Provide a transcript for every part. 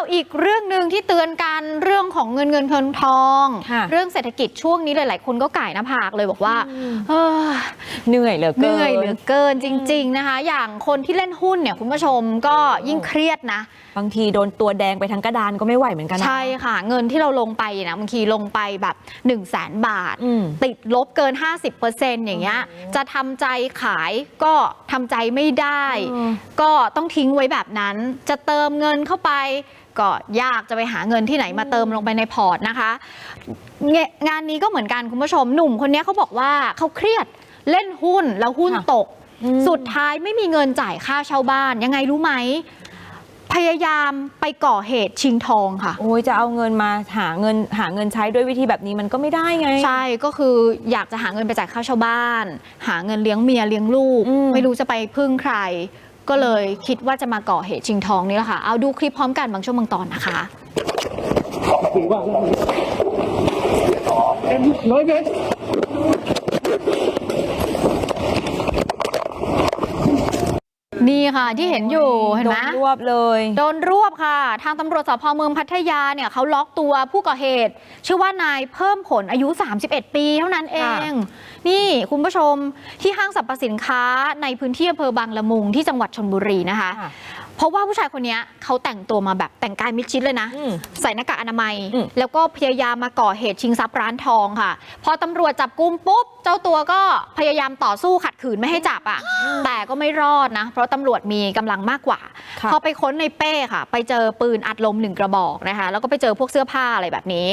อ้าวอีกเรื่องหนึ่งที่เตือนกันเรื่องของเงินเงินทองทองค่ะเรื่องเศรษฐกิจช่วงนี้หลาย ๆ คนก็ก่ายหน้าผากเลยบอกว่าเออเหนื่อยเหลือเหเกินนื่อยเหลือเกินจริง ๆ นะคะ อย่างคนที่เล่นหุ้นเนี่ยคุณผู้ชมก็ยิ่งเครียดนะ บางทีโดนตัวแดงไปทั้งกระดานก็ไม่ไหวเหมือนกันนะใช่ค่ะ เงินที่เราลงไปนะบางทีลงไปแบบ 1 0 0 0 0แสนบาทอืมติดลบเกิน 50%อย่างเงี้ยจะทำใจขายก็ทำใจไม่ได้เออก็ต้องทิ้งไว้แบบนั้นจะเติมเงินเข้าไปก็ยากจะไปหาเงินที่ไหนมาเติมลงไปในพอร์ตนะคะเงงานนี้ก็เหมือนกันคุณผู้ชมหนุ่มคนนี้เขาบอกว่าเขาเครียดเล่นหุ้นแล้วหุ้นค่ะตกอืมสุดท้ายไม่มีเงินจ่ายค่าเช่าบ้าน ยังไงรู้ไหม พยายามไปก่อเหตุชิงทองค่ะ โอ้ยจะเอาเงินมาหาเงินหาเงินใช้ด้วยวิธีแบบนี้มันก็ไม่ได้ไง ใช่ก็คืออยากจะหาเงินไปจ่ายค่าเช่าบ้าน หาเงินเลี้ยงเมียเลี้ยงลูกอืมไม่รู้จะไปพึ่งใคร ก็เลยคิดว่าจะมาก่อเหตุชิงทองนี่แหละค่ะ เอาดูคลิปพร้อมกันบางช่วงบางตอนนะคะร้อยเมตร นี่ค่ะที่เห็นอยู่เห็นไหมโดรวบเลย โดนรวบค่ะ ทางตำรวจสพเมืองพัทยาเนี่ยเขาล็อกตัวผู้ก่อเหตุ ชื่อว่านายเพิ่มผลอายุ 31 ปีเท่านั้นเอง นี่คุณผู้ชมที่ห้างสรรพสินค้าในพื้นที่อำเภอบางละมุงที่จังหวัดชนบุรีนะคะค่ะ เพราะว่าผู้ชายคนนี้เขาแต่งตัวมาแบบแต่งกายมิดชิดเลยนะอืมใส่หน้ากากอนามัยอืมแล้วก็พยายามมาก่อเหตุชิงทรัพย์ร้านทองค่ะ พอตำรวจจับกุมปุ๊บ เจ้าตัวก็พยายามต่อสู้ขัดขืนไม่ให้จับอะแต่ก็ไม่รอดนะ เพราะตำรวจมีกำลังมากกว่าค่ะ พอไปค้นในเป้ค่ะ ไปเจอปืนอัดลมหนึ่งกระบอกนะคะ แล้วก็ไปเจอพวกเสื้อผ้าอะไรแบบนี้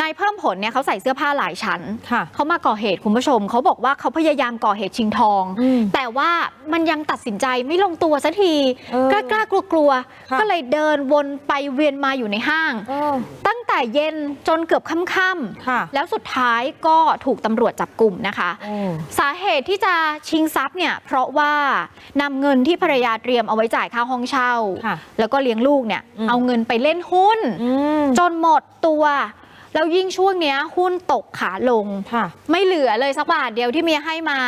นายเพิ่มผลเนี่ยเขาใส่เสื้อผ้าหลายชั้นค่ะเขามาก่อเหตุคุณผู้ชม เขาบอกว่าเขาพยายามก่อเหตุชิงทองอืมแต่ว่ามันยังตัดสินใจไม่ลงตัวสักทีเออกล้ากล้ากลัวกลัวๆค่ะก็เลยเดินวนไปเวียนมาอยู่ในห้างเออตั้ง แต่เย็นจนเกือบค่ำค่ะๆแล้วสุดท้ายก็ถูกตำรวจจับกลุ่มนะคะโอ้สาเหตุที่จะชิงทรัพย์เนี่ยเพราะว่านำเงินที่ภรรยาเตรียมเอาไว้จ่ายค่าห้องเช่าค่ะแล้วก็เลี้ยงลูกเนี่ยอืมเอาเงินไปเล่นหุ้นอืมจนหมดตัวแล้วยิ่งช่วงเนี้ยหุ้นตกขาลงค่ะไม่เหลือเลยสักบาทเดียวที่เมียให้มา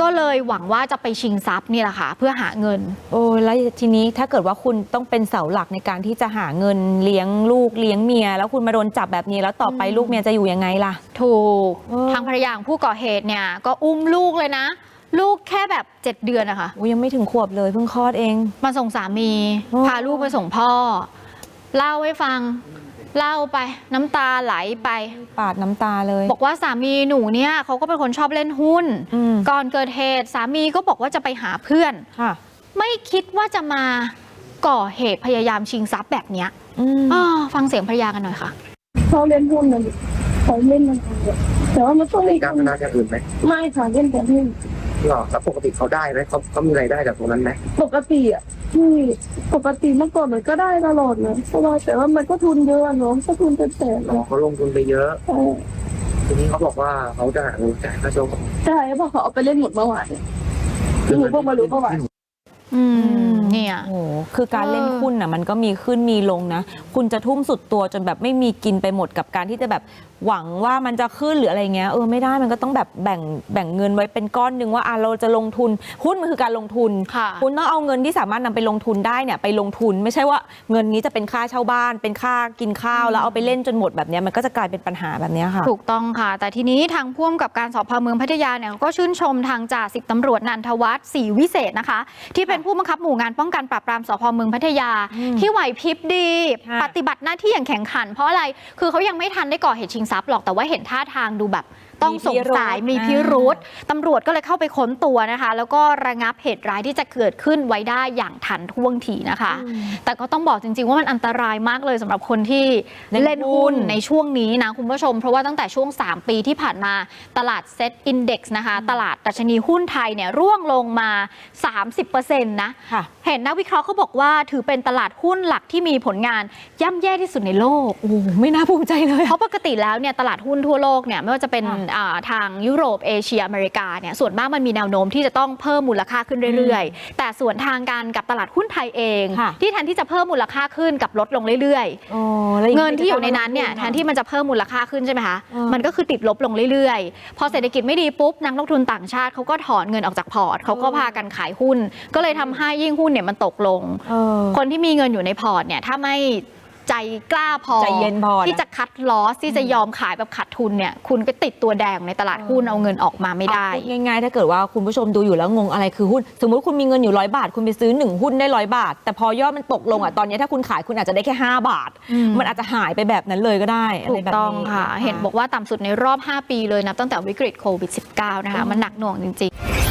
ก็เลยหวังว่าจะไปชิงทรัพย์นี่แหละค่ะ เพื่อหาเงิน โอ้แล้วทีนี้ถ้าเกิดว่าคุณต้องเป็นเสาหลักในการที่จะหาเงินเลี้ยงลูกเลี้ยงเมีย แล้วคุณมาโดนจับแบบนี้แล้วต่อไปอืมลูกเมียจะอยู่ยังไงล่ะ ถูกเออทางภรรยาของผู้ก่อเหตุเนี่ย ก็อุ้มลูกเลยนะ ลูกแค่แบบ7เดือนนะคะโอ้ยังไม่ถึงขวบเลยเพิ่งคลอดเอง มาส่งสามีโอ้พาลูกไปส่งพ่อ เล่าให้ฟัง เล่าไปน้ำตาไหลไป ปาดน้ำตาเลย บอกว่าสามีหนูเนี่ยเขาก็เป็นคนชอบเล่นหุ้น อืม ก่อนเกิดเหตุ สามีก็บอกว่าจะไปหาเพื่อน ค่ะ ไม่คิดว่าจะมาก่อเหตุพยายามชิงทรัพย์แบบเนี้ยอืมอ้อฟังเสียงภรรยากันหน่อยค่ะ เขาเล่นหุ้นนะดิเขาเล่นมันแต่ว่ามันต้องมีการพนันอย่างอื่นไหมไม่ค่ะเล่นแต่หุ้นหรอแล้วปกติเขาได้ไหมเขาเขามีรายได้จากตรงนั้นไหมปกติอะ ที่ปกติเมื่อก่อนมันก็ได้ตลอดเลยเพราะว่าแต่ว่ามันก็ทุนเยอะเนาะก็ทุนเป็นแสนอ๋ออะเขาลงทุนไปเยอะ ใช่ทีนี้เขาบอกว่าเขาจะหาเงินจ่ายค่าเช่าบ้านใช่เพราะเขาเอาไปเล่นหมดเมื่อวานเนี่ยหนูเพิ่งมารู้เมื่อวาน อืมเนี่ยโอ้โหคือการเล่นเออหุ้นน่ะมันก็มีขึ้นมีลงนะ คุณจะทุ่มสุดตัวจนแบบไม่มีกินไปหมดกับการที่จะแบบ หวังว่ามันจะขึ้นหรืออะไรเงี้ยเออไม่ได้มันก็ต้องแบบแบ่งแบ่งเงินไว้เป็นก้อนหนึ่งว่าอะเราจะลงทุนหุ้นมันคือการลงทุน ค่ะคุณต้องเอาเงินที่สามารถนำไปลงทุนได้เนี่ยไปลงทุนไม่ใช่ว่าเงินนี้จะเป็นค่าเช่าบ้าน เป็นค่ากินข้าว แล้วเอาไปเล่นจนหมดแบบเนี้ยมันก็จะกลายเป็นปัญหาแบบเนี้ยค่ะ ถูกต้องค่ะ แต่ทีนี้ทางพ่วงกับการสอบพเมืองพัทยาเนี่ยก็ชื่นชมทางจ่าสิบตำรวจนันทวัฒน์ศรีวิเศษนะคะ ที่เป็นผู้บังคับหมู่งานป้องกันปราบปรามสพเมืองพัทยาอืมที่ไหวพริบดี ค่ะ ปฏิบัติหน้าที่อย่างแข่งขัน เพราะอะไรคือเขายังไม่ทันได้ก่อเหตุชิงทรัพย์หรอกแต่ว่าเห็นท่าทางดูแบบ ต้องสงสัยมีพิรุษตำรวจก็เลยเข้าไปค้นตัวนะคะ แล้วก็ระงับเหตุร้ายที่จะเกิดขึ้นไว้ได้อย่างทันท่วงทีนะคะ แต่ก็ต้องบอกจริง ๆ ว่ามันอันตรายมากเลยสำหรับคนที่เล่นเล่นหุ้นหุ้นในช่วงนี้นะคุณผู้ชม เพราะว่าตั้งแต่ช่วง 3 ปีที่ผ่านมาตลาดเซ็ตอินดี x นะคะ ตลาดดัชนีหุ้นไทยเนี่ยร่วงลงมา 30%นะค่ะเห็นนักวิเคราะห์เขาบอกว่าถือเป็นตลาดหุ้นหลักที่มีผลงานย่ำแย่ที่สุดในโลกโอ้โหไม่น่าภูมิใจเลยเพราะปกติแล้วเนี่ยตลาดหุ้นทั่วโลกเนี่ยไม่ว่าจะเป็นค่ะอ่าทางยุโรปเอเชียอเมริกาเนี่ยส่วนมากมันมีแนวโน้มที่จะต้องเพิ่มมูลค่าขึ้นเรื่อยๆ แต่ส่วนทางการกับตลาดหุ้นไทยเองค่ะที่แทนที่จะเพิ่มมูลค่าขึ้นกับลดลงเรื่อยๆโอ้แล้วางเงินที่อยู่ในนั้นเนี่ยจะแทต้งนที่มันจะเพิ่มมูลค่าขึ้นใช่ไหมคะเออมันก็คือติดลบลงเรื่อยๆ พอเศรษฐกิจไม่ดีปุ๊บนักลงทุนต่างชาติเขาก็ถอนเงินออกจากพอร์ตเขาก็พากันขายหุ้น ก็เลยทำให้ยิ่งหุ้นเนี่ยมันตกลงเออคนที่มีเงินอยู่ในพอร์ตเนี่ยถ้าไม่ ใจกล้าพอใจเย็นพอนะที่จะคัดลอสที่จะยอมขายแบบขาดทุนเนี่ย คุณก็ติดตัวแดงในตลาดหุ้นเอาเงินออกมาไม่ได้เอาพูง่ายๆ ถ้าเกิดว่าคุณผู้ชมดูอยู่แล้วงงอะไรคือหุ้น สมมุติคุณมีเงินอยู่ร้อยบาท คุณไปซื้อหนึ่งหุ้นได้ร้อยบาท แต่พอยอดมันตกลงอะตอนนี้ถ้าคุณขายคุณอาจจะได้แค่ 5 บาทอืมมันอาจจะหายไปแบบนั้นเลยก็ได้ะถูไรกแบบนี้ต้องค่ะ เห็นบอกว่าต่ำสุดในรอบ 5 ปีเลยนะตั้งแต่วิกฤตโควิด -19 นะคะมันหนักหน่วงจริง ๆ